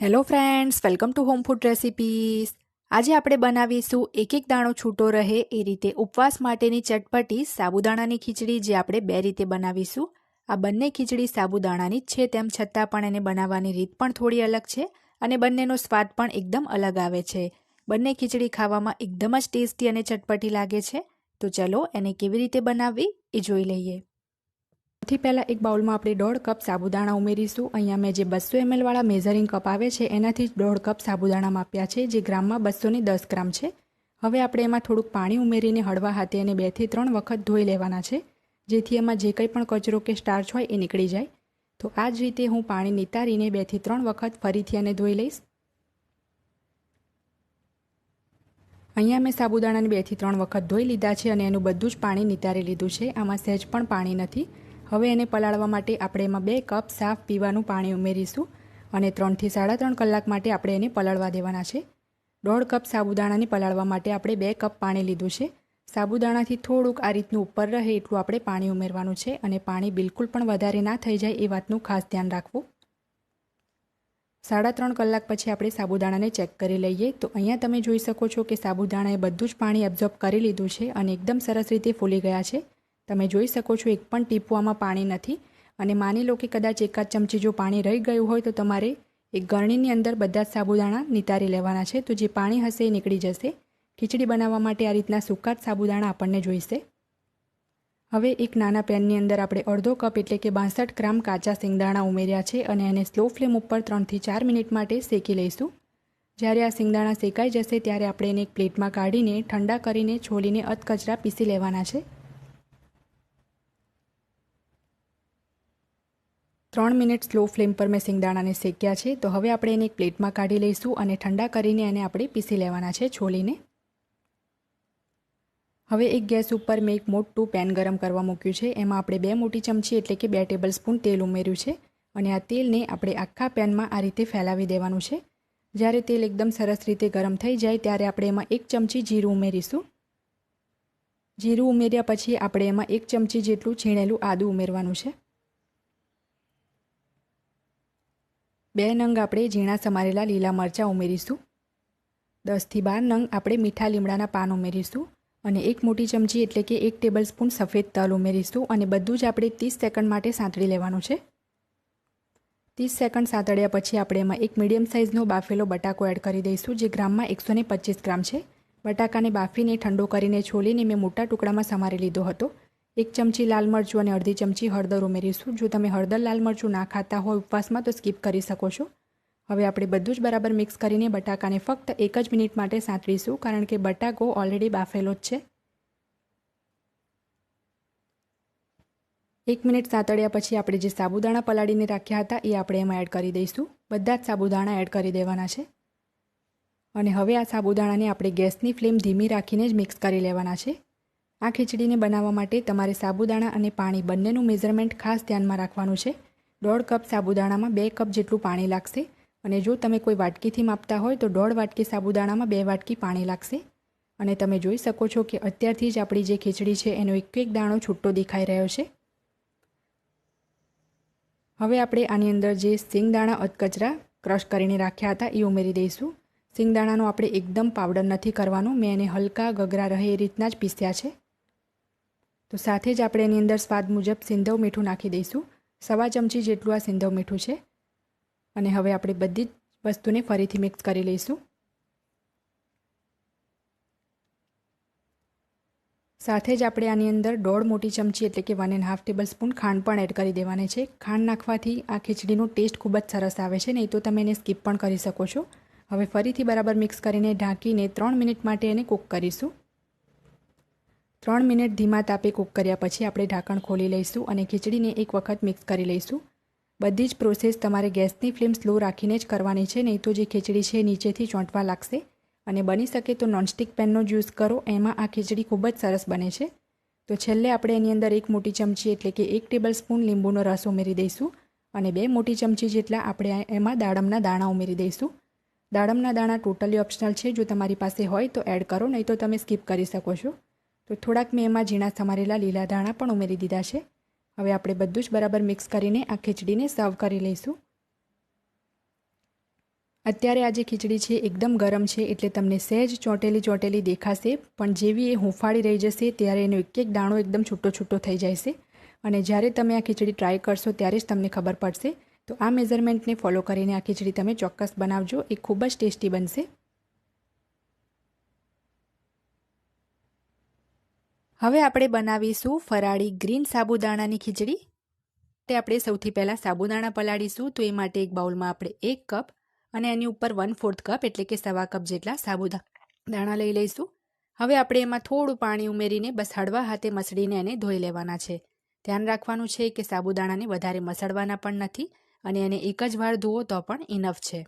Hello friends welcome to home food recipes આજે આપણે બનાવીશું એક એક દાણો છૂટો રહે એ રીતે ઉપવાસ માટેની ચટપટી, સાબુદાણાની ખીચડી જે આપણે બે રીતે બનાવીશું. આ બંને ખીચડી સાબુદાણાની જ છે, તેમ છતાં પણ એને બનાવવાની રીત પણ થોડી અલગ છે અને બંનેનો સ્વાદ પણ એકદમ અલગ આવે છે. બંને ખીચડી ખાવામાં એકદમ જ ટેસ્ટી અને ચટપટી લાગે છે. તો ચલો એને કેવી રીતે બનાવવી એ જોઈ લઈએ. સૌથી પહેલાં એક બાઉલમાં આપણે દોઢ કપ સાબુદાણા ઉમેરીશું. અહીંયા મેં જે બસો એમએલવાળા મેઝરિંગ કપ આવે છે, એનાથી જ દોઢ કપ સાબુદાણા માપ્યા છે, જે ગ્રામમાં બસોની દસ ગ્રામ છે. હવે આપણે એમાં થોડુંક પાણી ઉમેરીને હળવા હાથે એને બેથી ત્રણ વખત ધોઈ લેવાના છે, જેથી એમાં જે કંઈ પણ કચરો કે સ્ટાર્ચ હોય એ નીકળી જાય. તો આ જ રીતે હું પાણી નિતારીને બેથી ત્રણ વખત ફરીથી એને ધોઈ લઈશ. અહીંયા મેં સાબુદાણાને બેથી ત્રણ વખત ધોઈ લીધા છે અને એનું બધું જ પાણી નિતારી લીધું છે. આમાં સહેજ પણ પાણી નથી. હવે એને પલાળવા માટે આપણે એમાં બે કપ સાફ પીવાનું પાણી ઉમેરીશું અને ત્રણથી સાડા ત્રણ કલાક માટે આપણે એને પલાળવા દેવાના છે. દોઢ કપ સાબુદાણાને પલાળવા માટે આપણે બે કપ પાણી લીધું છે. સાબુદાણાથી થોડુંક આ રીતનું ઉપર રહે એટલું આપણે પાણી ઉમેરવાનું છે અને પાણી બિલકુલ પણ વધારે ના થઈ જાય એ વાતનું ખાસ ધ્યાન રાખવું. સાડા ત્રણ કલાક પછી આપણે સાબુદાણાને ચેક કરી લઈએ તો અહીંયા તમે જોઈ શકો છો કે સાબુદાણાએ બધું જ પાણી એબ્ઝોર્બ કરી લીધું છે અને એકદમ સરસ રીતે ફૂલી ગયા છે. તમે જોઈ શકો છો એક પણ ટીપુઆમાં પાણી નથી અને માની લો કે કદાચ એકાદ ચમચી જો પાણી રહી ગયું હોય તો તમારે એક ગરણીની અંદર બધા જ સાબુદાણા નિતારી લેવાના છે. તો જે પાણી હશે એ નીકળી જશે. ખીચડી બનાવવા માટે આ રીતના સૂકા સાબુદાણા આપણને જોઈશે. હવે એક નાના પેનની અંદર આપણે અડધો કપ એટલે કે બાસઠ ગ્રામ કાચા સિંગદાણા ઉમેર્યા છે અને એને સ્લો ફ્લેમ ઉપર ત્રણથી ચાર મિનિટ માટે શેકી લઈશું. જ્યારે આ સિંગદાણા શેકાઈ જશે ત્યારે આપણે એને એક પ્લેટમાં કાઢીને ઠંડા કરીને છોલીને અધકચરા પીસી લેવાના છે. ત્રણ મિનિટ સ્લો ફ્લેમ પર મેં સિંગદાણાને શેક્યા છે. તો હવે આપણે એને એક પ્લેટમાં કાઢી લઈશું અને ઠંડા કરીને એને આપણે પીસી લેવાના છે છોલીને. હવે એક ગેસ ઉપર મેં એક મોટું પેન ગરમ કરવા મૂક્યું છે. એમાં આપણે બે મોટી ચમચી એટલે કે બે ટેબલ સ્પૂન તેલ ઉમેર્યું છે અને આ તેલને આપણે આખા પેનમાં આ રીતે ફેલાવી દેવાનું છે. જ્યારે તેલ એકદમ સરસ રીતે ગરમ થઈ જાય ત્યારે આપણે એમાં એક ચમચી જીરું ઉમેરીશું. જીરું ઉમેર્યા પછી આપણે એમાં એક ચમચી જેટલું છીણેલું આદું ઉમેરવાનું છે. બે નંગ આપણે ઝીણા સમારેલા લીલા મરચાં ઉમેરીશું. દસથી બાર નંગ આપણે મીઠા લીમડાના પાન ઉમેરીશું અને એક મોટી ચમચી એટલે કે એક ટેબલ સ્પૂન સફેદ તલ ઉમેરીશું અને બધું જ આપણે ત્રીસ સેકન્ડ માટે સાંતળી લેવાનું છે. ત્રીસ સેકન્ડ સાંતળ્યા પછી આપણે એમાં એક મીડિયમ સાઇઝનો બાફેલો બટાકો એડ કરી દઈશું જે ગ્રામમાં એકસો પચીસ ગ્રામ છે. બટાકાને બાફીને ઠંડો કરીને છોલીને મેં મોટા ટુકડામાં સમારી લીધો હતો. એક ચમચી લાલ મરચું અને અડધી ચમચી હળદર ઉમેરીશું. જો તમે હળદર લાલ મરચું ના ખાતા હોય ઉપવાસમાં, તો સ્કીપ કરી શકો છો. હવે આપણે બધું જ બરાબર મિક્સ કરીને બટાકાને ફક્ત એક જ મિનિટ માટે સાંતળીશું, કારણ કે બટાકો ઓલરેડી બાફેલો જ છે. એક મિનિટ સાંતળ્યા પછી આપણે જે સાબુદાણા પલાળીને રાખ્યા હતા, એ આપણે એમાં એડ કરી દઈશું. બધા જ સાબુદાણા એડ કરી દેવાના છે. અને હવે આ સાબુદાણાને આપણે ગેસની ફ્લેમ ધીમી રાખીને જ મિક્સ કરી લેવાના છે. આ ખીચડીને બનાવવા માટે તમારે સાબુદાણા અને પાણી બંનેનું મેઝરમેન્ટ ખાસ ધ્યાનમાં રાખવાનું છે. દોઢ કપ સાબુદાણામાં બે કપ જેટલું પાણી લાગશે અને જો તમે કોઈ વાટકીથી માપતા હોય તો દોઢ વાટકી સાબુદાણામાં બે વાટકી પાણી લાગશે. અને તમે જોઈ શકો છો કે અત્યારથી જ આપણી જે ખીચડી છે એનો એક એક દાણો છૂટો દેખાઈ રહ્યો છે. હવે આપણે આની અંદર જે સિંગદાણા અધકચરા ક્રશ કરીને રાખ્યા હતા એ ઉમેરી દઈશું. સિંગદાણાનો આપણે એકદમ પાવડર નથી કરવાનો. મેં એને હલકા ગગરા રહે એ રીતના જ પીસ્યા છે. તો સાથે જ આપણે એની અંદર સ્વાદ મુજબ સિંધવ મીઠું નાખી દઈશું. સવા ચમચી જેટલું આ સિંધવ મીઠું છે. અને હવે આપણે બધી જ વસ્તુને ફરીથી મિક્સ કરી લઈશું. સાથે જ આપણે આની અંદર દોઢ મોટી ચમચી એટલે કે one and half tablespoon ખાંડ પણ એડ કરી દેવાની છે. ખાંડ નાખવાથી આ ખીચડીનો ટેસ્ટ ખૂબ જ સરસ આવે છે, નહીં તો તમે એને સ્કીપ પણ કરી શકો છો. હવે ફરીથી બરાબર મિક્સ કરીને ઢાંકીને ત્રણ મિનિટ માટે એને કૂક કરીશું. ત્રણ મિનિટ ધીમા તાપે કૂક કર્યા પછી આપણે ઢાંકણ ખોલી લઈશું અને ખીચડીને એક વખત મિક્સ કરી લઈશું. બધી જ પ્રોસેસ તમારે ગેસની ફ્લેમ સ્લો રાખીને જ કરવાની છે, નહીં તો જે ખીચડી છે નીચેથી ચોંટવા લાગશે. અને બની શકે તો નોનસ્ટિક પેનનો જ યુઝ કરો, એમાં આ ખીચડી ખૂબ જ સરસ બને છે. તો છેલ્લે આપણે એની અંદર એક મોટી ચમચી એટલે કે એક ટેબલ સ્પૂન લીંબુનો રસ ઉમેરી દઈશું અને બે મોટી ચમચી જેટલા આપણે એમાં દાડમના દાણા ઉમેરી દઈશું. દાડમના દાણા ટોટલી ઓપ્શનલ છે, જો તમારી પાસે હોય તો એડ કરો, નહીં તો તમે સ્કીપ કરી શકો છો. તો થોડાક મેં એમાં ઝીણા સમારેલા લીલા ધાણા પણ ઉમેરી દીધા છે. હવે આપણે બધું જ બરાબર મિક્સ કરીને આ ખીચડીને સર્વ કરી લઈશું. અત્યારે આ જે ખીચડી છે એકદમ ગરમ છે એટલે તમને સહેજ ચોંટેલી ચોંટેલી દેખાશે, પણ જેવી એ હુંફાળી રહી જશે ત્યારે એનો એક એક દાણો એકદમ છૂટો છૂટો થઈ જશે. અને જ્યારે તમે આ ખીચડી ટ્રાય કરશો ત્યારે જ તમને ખબર પડશે. તો આ મેઝરમેન્ટને ફોલો કરીને આ ખીચડી તમે ચોક્કસ બનાવજો, એ ખૂબ જ ટેસ્ટી બનશે. હવે આપણે બનાવીશું ફરાળી ગ્રીન સાબુદાણાની ખીચડી. તે આપણે સૌથી પહેલાં સાબુદાણા પલાળીશું, તો એ માટે એક બાઉલમાં આપણે એક કપ અને એની ઉપર વન ફોર્થ કપ, એટલે કે સવા કપ જેટલા સાબુદા દાણા લઈ લઈશું. હવે આપણે એમાં થોડું પાણી ઉમેરીને બસ હળવા હાથે મસળીને એને ધોઈ લેવાના છે. ધ્યાન રાખવાનું છે કે સાબુદાણાને વધારે મસળવાના પણ નથી અને એને એક જ વાર ધોવો તો પણ ઇનફ છે.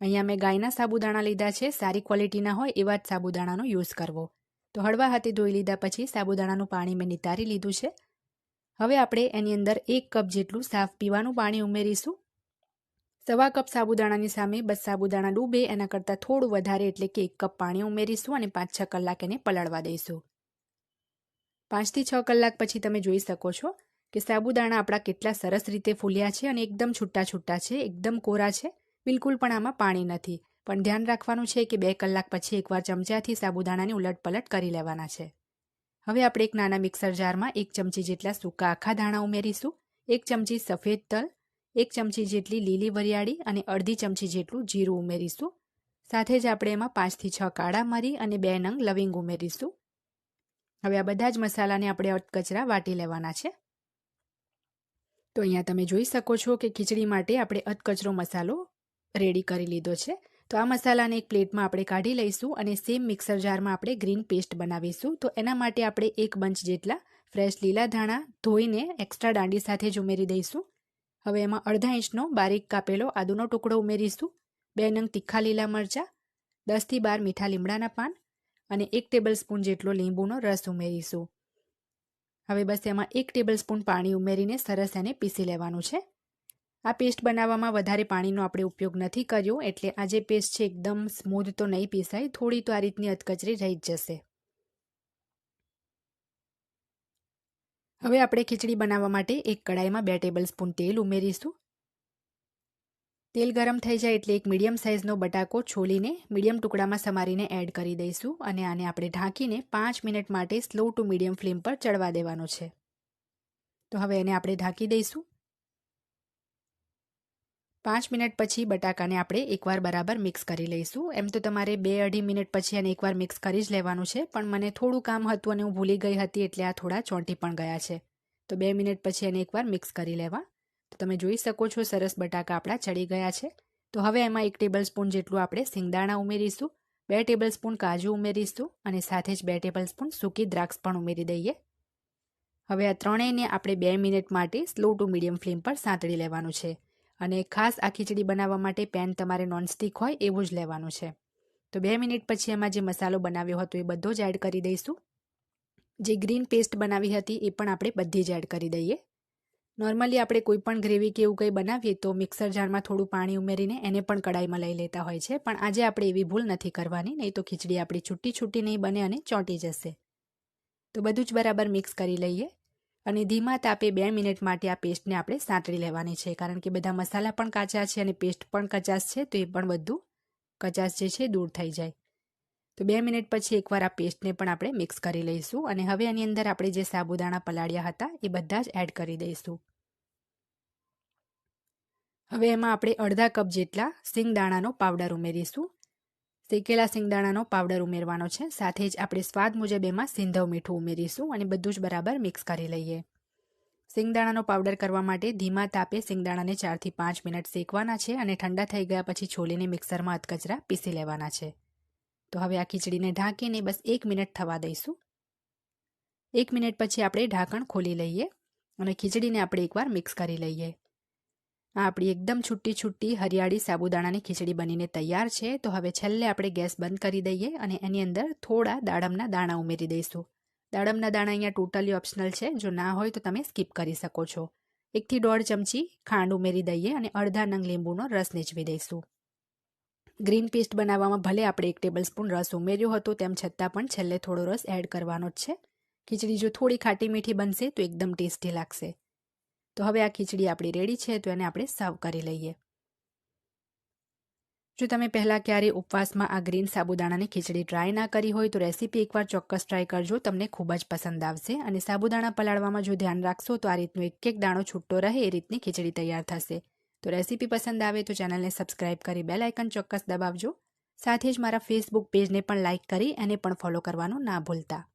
અહીંયા મેં ગાયના સાબુદાણા લીધા છે. સારી ક્વોલિટીના હોય એવા જ સાબુદાણાનો યુઝ કરવો. તો હળવા હાથે ધોઈ લીધા પછી સાબુદાણાનું પાણી મેં નિતારી લીધું છે. હવે આપણે એની અંદર એક કપ જેટલું સાફ પીવાનું પાણી ઉમેરીશું. સવા કપ સાબુદાણાની સામે બસ સાબુદાણા ડૂબે, એના કરતાં થોડું વધારે એટલે કે એક કપ પાણી ઉમેરીશું અને પાંચ છ કલાક એને પલાળવા દઈશું. પાંચથી છ કલાક પછી તમે જોઈ શકો છો કે સાબુદાણા આપણા કેટલા સરસ રીતે ફૂલ્યા છે અને એકદમ છૂટા છૂટા છે, એકદમ કોરા છે, બિલકુલ પણ આમાં પાણી નથી. પણ ધ્યાન રાખવાનું છે કે બે કલાક પછી એકવાર ચમચાથી સાબુદાણાની ઉલટપલટ કરી લેવાના છે. હવે આપણે એક નાના મિક્સર જારમાં એક ચમચી જેટલા સૂકા આખા દાણા ઉમેરીશું, એક ચમચી સફેદ તલ, એક ચમચી જેટલી લીલી વરિયાળી અને અડધી ચમચી જેટલું જીરું ઉમેરીશું. સાથે જ આપણે એમાં પાંચથી છ કાળા મરી અને બે નંગ લવિંગ ઉમેરીશું. હવે આ બધા જ મસાલાને આપણે અટકચરા વાટી લેવાના છે. તો અહીંયા તમે જોઈ શકો છો કે ખીચડી માટે આપણે અધકચરો મસાલો રેડી કરી લીધો છે. તો આ મસાલાને એક પ્લેટમાં આપણે કાઢી લઈશું અને સેમ મિક્સર જારમાં આપણે ગ્રીન પેસ્ટ બનાવીશું. તો એના માટે આપણે એક બંચ જેટલા ફ્રેશ લીલા ધાણા ધોઈને એક્સ્ટ્રા દાંડી સાથે જ ઉમેરી દઈશું. હવે એમાં અડધા ઇંચનો બારીક કાપેલો આદુનો ટુકડો ઉમેરીશું. બે નંગ તીખા લીલા મરચાં દસથી બાર મીઠા લીમડાના પાન અને એક ટેબલ સ્પૂન જેટલો લીંબુનો રસ ઉમેરીશું. હવે બસ એમાં એક ટેબલ સ્પૂન પાણી ઉમેરીને સરસ એને પીસી લેવાનું છે. આ પેસ્ટ બનાવવામાં વધારે પાણીનો આપણે ઉપયોગ નથી કર્યો, એટલે આ જે પેસ્ટ છે એકદમ સ્મૂધ તો નહીં પીસાય, થોડી તો આ રીતની અધકચરી રહી જ જશે. હવે આપણે ખીચડી બનાવવા માટે એક કડાઈમાં બે ટેબલ સ્પૂન તેલ ઉમેરીશું. તેલ ગરમ થઈ જાય એટલે એક મીડિયમ સાઇઝનો બટાકો છોલીને મીડિયમ ટુકડામાં સમારીને એડ કરી દઈશું અને આને આપણે ઢાંકીને પાંચ મિનિટ માટે સ્લો ટુ મીડિયમ ફ્લેમ પર ચડવા દેવાનો છે. તો હવે એને આપણે ઢાંકી દઈશું. પાંચ મિનિટ પછી બટાકાને આપણે એકવાર બરાબર મિક્સ કરી લઈશું. એમ તો તમારે બે અઢી મિનિટ પછી એને એકવાર મિક્સ કરી જ લેવાનું છે. પણ મને થોડું કામ હતું અને હું ભૂલી ગઈ હતી એટલે આ થોડા ચોંટી પણ ગયા છે. તો બે મિનિટ પછી એને એકવાર મિક્સ કરી લેવા. તો તમે જોઈ શકો છો સરસ બટાકા આપણા ચડી ગયા છે. તો હવે એમાં એક ટેબલ સ્પૂન જેટલું આપણે સિંગદાણા ઉમેરીશું, બે ટેબલ સ્પૂન કાજુ ઉમેરીશું અને સાથે જ બે ટેબલ સ્પૂન સૂકી દ્રાક્ષ પણ ઉમેરી દઈએ. હવે આ ત્રણેયને આપણે બે મિનિટ માટે સ્લો ટુ મીડિયમ ફ્લેમ પર સાંતળી લેવાનું છે. અને ખાસ આ ખીચડી બનાવવા માટે પેન તમારે નોનસ્ટિક હોય એવું જ લેવાનું છે. તો બે મિનિટ પછી એમાં જે મસાલો બનાવ્યો હતો એ બધો જ એડ કરી દઈશું. જે ગ્રીન પેસ્ટ બનાવી હતી એ પણ આપણે બધી જ એડ કરી દઈએ. નોર્મલી આપણે કોઈ પણ ગ્રેવી કે એવું કંઈ બનાવીએ તો મિક્સર જારમાં થોડું પાણી ઉમેરીને એને પણ કડાઈમાં લઈ લેતા હોય છે. પણ આજે આપણે એવી ભૂલ નથી કરવાની, નહીં તો ખીચડી આપણી છૂટી છૂટી નહીં બને અને ચોંટી જશે. તો બધું જ બરાબર મિક્સ કરી લઈએ. અને ધીમા તાપે બે મિનિટ માટે આ પેસ્ટને આપણે સાંતળી લેવાની છે, કારણ કે બધા મસાલા પણ કાચા છે અને પેસ્ટ પણ કચાશ છે, તો એ પણ બધું કચાશ જે છે દૂર થઈ જાય. તો બે મિનિટ પછી એકવાર આ પેસ્ટને પણ આપણે મિક્સ કરી લઈશું અને હવે એની અંદર આપણે જે સાબુદાણા પલાળ્યા હતા એ બધા જ એડ કરી દઈશું. હવે એમાં આપણે અડધા કપ જેટલા સિંગદાણાનો પાવડર ઉમેરીશું. શેકેલા સિંગદાણાનો પાવડર ઉમેરવાનો છે. સાથે જ આપણે સ્વાદ મુજબ એમાં સિંધવ મીઠું ઉમેરીશું અને બધું જ બરાબર મિક્સ કરી લઈએ. સિંગદાણાનો પાવડર કરવા માટે ધીમા તાપે સિંગદાણાને ચારથી પાંચ મિનિટ શેકવાના છે અને ઠંડા થઈ ગયા પછી છોલીને મિક્સરમાં અધકચરા પીસી લેવાના છે. તો હવે આ ખીચડીને ઢાંકીને બસ એક મિનિટ થવા દઈશું. એક મિનિટ પછી આપણે ઢાંકણ ખોલી લઈએ અને ખીચડીને આપણે એકવાર મિક્સ કરી લઈએ. આ આપણી એકદમ છુટ્ટી છુટ્ટી હરિયાળી સાબુદાણાની ખીચડી બનીને તૈયાર છે, તો હવે છેલ્લે આપણે ગેસ બંધ કરી દઈએ અને એની અંદર થોડા દાડમના દાણા ઉમેરી દઈશું. દાડમના દાણા અહીંયા ટોટલી ઓપ્શનલ છે, જો ના હોય તો તમે સ્કીપ કરી શકો છો. એકથી દોઢ ચમચી ખાંડ ઉમેરી દઈએ અને અડધા નંગ લીંબુનો રસ નીચવી દઈશું. ગ્રીન પેસ્ટ બનાવવામાં ભલે આપણે એક ટેબલ સ્પૂન રસ ઉમેર્યો હતો, તેમ છતાં પણ છેલ્લે થોડો રસ એડ કરવાનો જ છે. ખીચડી જો થોડી ખાટી મીઠી બનશે, તો એકદમ ટેસ્ટી લાગશે. તો હવે આ ખીચડી આપણી રેડી છે, તો એને આપણે સર્વ કરી લઈએ. જો તમે પહેલાં ક્યારેય ઉપવાસમાં આ ગ્રીન સાબુદાણાની ખીચડી ટ્રાય ના કરી હોય, તો રેસીપી એકવાર ચોક્કસ ટ્રાય કરજો, તમને ખૂબ જ પસંદ આવશે. અને સાબુદાણા પલાળવામાં જો ધ્યાન રાખશો, તો આ રીતનો એક એક દાણો છૂટો રહે, એ રીતની ખીચડી તૈયાર થશે. તો રેસીપી પસંદ આવે તો ચેનલને સબસ્ક્રાઇબ કરી બેલ આઇકન ચોક્કસ દબાવજો. સાથે જ મારા ફેસબુક પેજને પણ લાઇક કરી, એને પણ ફોલો કરવાનું ના ભૂલતા.